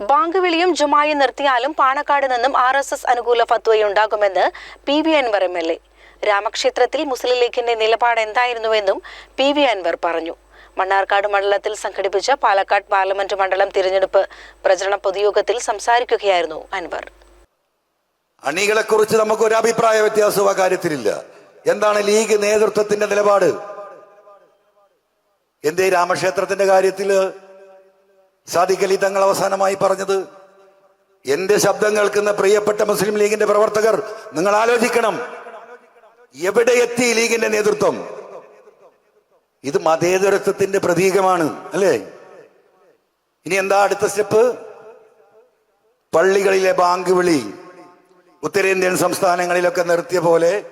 Bank വിളിയും ജുമായും നിർത്തിയാലും പാണക്കാട് നിന്നും R S S അനുകൂല ഫത്വയുണ്ടാകുമെന്ന് P V Anvar M L A. രാമക്ഷേത്രത്തിൽ മുസ്ലിം ലീഗിന്റെ നിലപാട് എന്തായിരുന്നുവെന്നും പി വി അൻവർ പറഞ്ഞു. മണ്ണാർക്കാട് മണ്ഡലത്തിൽ സംഘടിപ്പിച്ച പാലക്കാട് പാർലമെന്റ് മണ്ഡലം തിരഞ്ഞെടുപ്പ് പ്രചരണ പൊതുയോഗത്തിൽ സംസാരിക്കുകയായിരുന്നു അൻവർ. അണികളെ കുറിച്ച് നമുക്ക് ഒരു അഭിപ്രായ വ്യത്യാസവും കാര്യത്തിലില്ല. എന്താണ് ലീഗ് നേതൃത്വത്തിന്റെ നിലപാട്? എന്തേ രാമക്ഷേത്രത്തിന്റെ കാര്യത്തിൽ സാദിഖ് അലി തങ്ങൾ അവസാനമായി പറഞ്ഞത് എന്റെ ശബ്ദം കേൾക്കുന്ന പ്രിയപ്പെട്ട മുസ്ലിം ലീഗിന്റെ പ്രവർത്തകർ നിങ്ങൾ ആലോചിക്കണം. എവിടെ എത്തി ലീഗിന്റെ നേതൃത്വം? ഇത് മതേതരത്വത്തിന്റെ പ്രതീകമാണ് അല്ലേ? ഇനി എന്താ അടുത്ത സ്റ്റെപ്പ്? പള്ളികളിലെ ബാങ്ക് വിളി. ഉത്തരേന്ത്യൻ സംസ്ഥാനങ്ങളിലൊക്കെ നിർത്തിയ പോലെ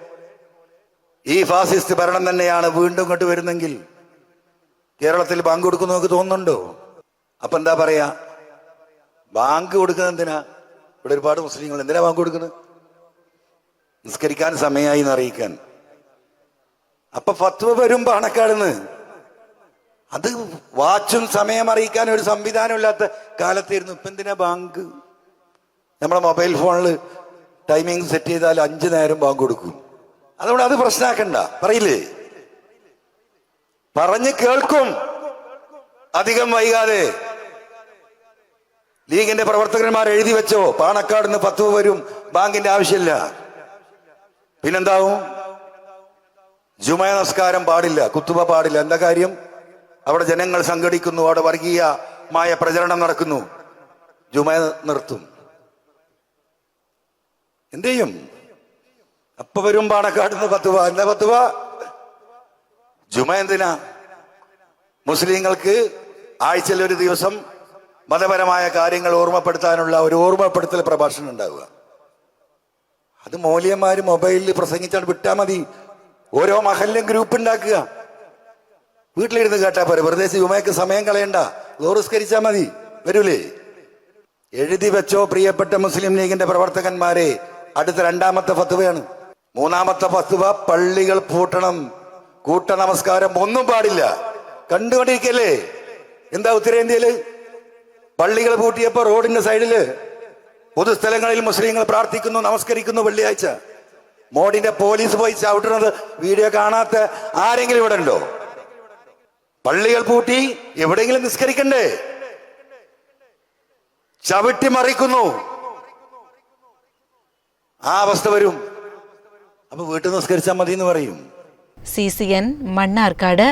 ഈ ഫാസിസ്റ്റ് ഭരണം തന്നെയാണ് വീണ്ടും ഇങ്ങോട്ട് കേരളത്തിൽ ബാങ്ക് കൊടുക്കുന്നു നമുക്ക് തോന്നുന്നുണ്ടോ? അപ്പൊ എന്താ പറയാ? ബാങ്ക് കൊടുക്കുന്നത് എന്തിനാ? ഇവിടെ ഒരുപാട് മുസ്ലിങ്ങൾ എന്തിനാ ബാങ്ക് കൊടുക്കുന്നത്? നിസ്കരിക്കാൻ സമയമായി എന്ന് അറിയിക്കാൻ. അപ്പൊ ഫത്വ വരും പാണക്കാടുന്ന് അത് വാച്ചും സമയം അറിയിക്കാൻ ഒരു സംവിധാനമില്ലാത്ത കാലത്തായിരുന്നു. ഇപ്പൊ എന്തിനാ ബാങ്ക്? നമ്മളെ മൊബൈൽ ഫോണിൽ ടൈമിംഗ് സെറ്റ് ചെയ്താൽ അഞ്ചു നേരം ബാങ്ക് കൊടുക്കും. അതുകൊണ്ട് അത് പ്രശ്നമാക്കണ്ട പറയില്ലേ? പറഞ്ഞ് കേൾക്കും. അധികം വൈകാതെ. ലീഗിന്റെ പ്രവർത്തകന്മാർ എഴുതി വെച്ചോ? പാണക്കാട് നിന്ന് പത്ത് വരും. ബാങ്കിന്റെ ആവശ്യമില്ല. പിന്നെന്താവും? ജുമയ നമസ്കാരം പാടില്ല കുത്തുബ പാടില്ല. എന്താ കാര്യം? അവിടെ ജനങ്ങൾ സംഘടിക്കുന്നു അവിടെ വർഗീയമായ പ്രചരണം നടക്കുന്നു. ജുമയ നിർത്തും. എന്ത് ചെയ്യും? അപ്പൊ വരും പാണക്കാട് നിന്ന് പത്തുവ എന്താ പത്തുവ ജുമ എന്തിനാ? മുസ്ലിങ്ങൾക്ക് ആഴ്ചയിൽ ഒരു ദിവസം മതപരമായ കാര്യങ്ങൾ ഓർമ്മപ്പെടുത്താനുള്ള ഒരു ഓർമ്മപ്പെടുത്തൽ പ്രഭാഷണം ഉണ്ടാവുക. അത് മൂല്യന്മാർ മൊബൈലിൽ പ്രസംഗിച്ചാണ് വിട്ടാൽ മതി. ഓരോ മഹലിലും ഗ്രൂപ്പ് ഉണ്ടാക്കുക. വീട്ടിലിരുന്ന് കേട്ടാ പോരെ. വെറുതെ ജുമയ്ക്ക് സമയം കളയണ്ട. ലോറിസ്കരിച്ചാ മതി. വരൂലേ? എഴുതി വെച്ചോ പ്രിയപ്പെട്ട മുസ്ലിം ലീഗിന്റെ പ്രവർത്തകന്മാരെ. അടുത്ത രണ്ടാമത്തെ ഫത്തുവയാണ്. മൂന്നാമത്തെ ഫത്തുവ പള്ളികൾ പൂട്ടണം. കൂട്ട നമസ്കാരം ഒന്നും പാടില്ല. കണ്ടുകൊണ്ടിരിക്കല്ലേ? എന്താ ഉത്തരേന്ത്യയിൽ? പള്ളികൾ പൂട്ടിയപ്പോ റോഡിന്റെ സൈഡിൽ പൊതുസ്ഥലങ്ങളിൽ മുസ്ലിങ്ങൾ പ്രാർത്ഥിക്കുന്നു നമസ്കരിക്കുന്നു വെള്ളിയാഴ്ച. മോഡിന്റെ പോലീസ് പോയി ചവിട്ടുന്നത് വീഡിയോ കാണാത്ത ആരെങ്കിലും ഇവിടെ ഉണ്ടോ? പള്ളികൾ പൂട്ടി എവിടെയെങ്കിലും നിസ്കരിക്കണ്ടേ? ചവിട്ടി മറിക്കുന്നു. ആ അവസ്ഥ വരും. അപ്പൊ വീട്ടിൽ നിസ്കരിച്ചാൽ മതി എന്ന് പറയും. C C N Mannarkkad